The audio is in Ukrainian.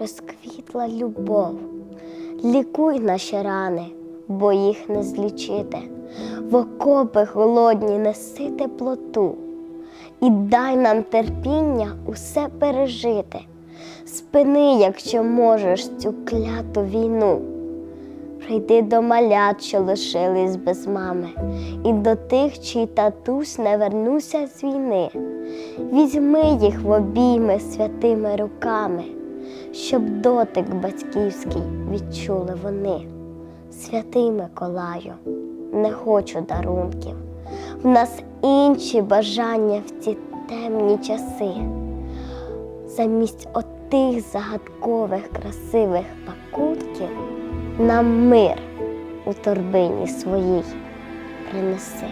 розквітла любов. Лікуй наші рани, бо їх не злічити. В окопи голодні неси теплоту і дай нам терпіння усе пережити. Спини, якщо можеш, цю кляту війну. Прийди до малят, що лишились без мами, і до тих, чий татусь не вернувся з війни. Візьми їх в обійми святими руками, щоб дотик батьківський відчули вони. Святий Миколаю, не хочу дарунків. В нас інші бажання в ці темні часи. Замість отих загадкових красивих пакунків нам мир у торбині своїй принеси.